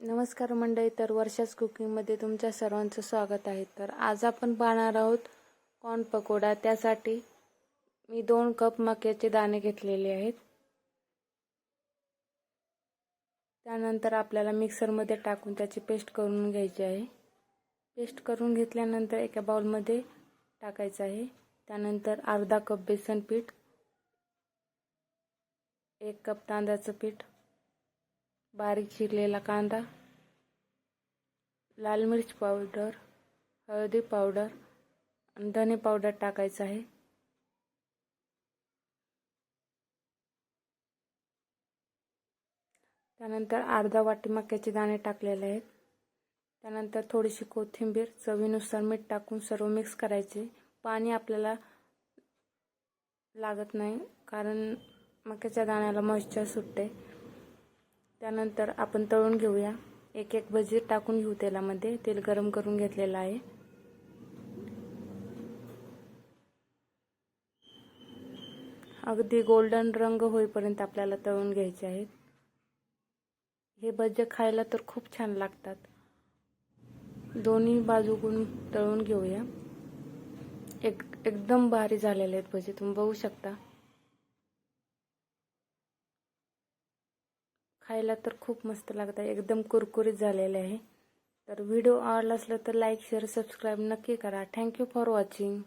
नमस्कार मंडळी तर वर्षाच कुकिंगमध्ये तुमच्या सर्वांचं स्वागत आहे. तर आज आपण पाहणार आहोत कॉर्न पकोडा. त्यासाठी मी दोन कप मक्याचे दाणे घेतलेले आहेत. त्यानंतर आपल्याला मिक्सरमध्ये टाकून त्याची पेस्ट करून घ्यायची आहे. पेस्ट करून घेतल्यानंतर एका बाउलमध्ये टाकायचं आहे. त्यानंतर अर्धा कप बेसन पीठ एक कप तांदळाचं पीठ बारीक चिरलेला कांदा लाल मिरच पावडर हळदी पावडर आणि धने पावडर टाकायचं आहे. त्यानंतर अर्धा वाटी मक्याचे दाणे टाकलेले आहेत. त्यानंतर थोडीशी कोथिंबीर चवीनुसार मीठ टाकून सर्व मिक्स करायचे. पाणी आपल्याला लागत नाही कारण मक्याच्या दाण्याला मॉइश्चर सुटते. त्यानंतर आपण तळून घेऊया. एक एक भजी टाकून घेऊ तेलामध्ये. तेल गरम करून घेतलेलं आहे. अगदी गोल्डन रंग होईपर्यंत आपल्याला तळून घ्यायचे आहेत. हे भजे खायला तर खूप छान लागतात. दोन्ही बाजूकडून तळून घेऊया. एक एकदम भारी झालेले आहेत भजे. तुम्ही बघू शकता. खायला तर खूप मस्त लागत. आहे एकदम कुरकुरीत झालेले आहे. तर व्हिडिओ आवडला असला तर लाईक शेअर सबस्क्राईब नक्की करा. Thank you for watching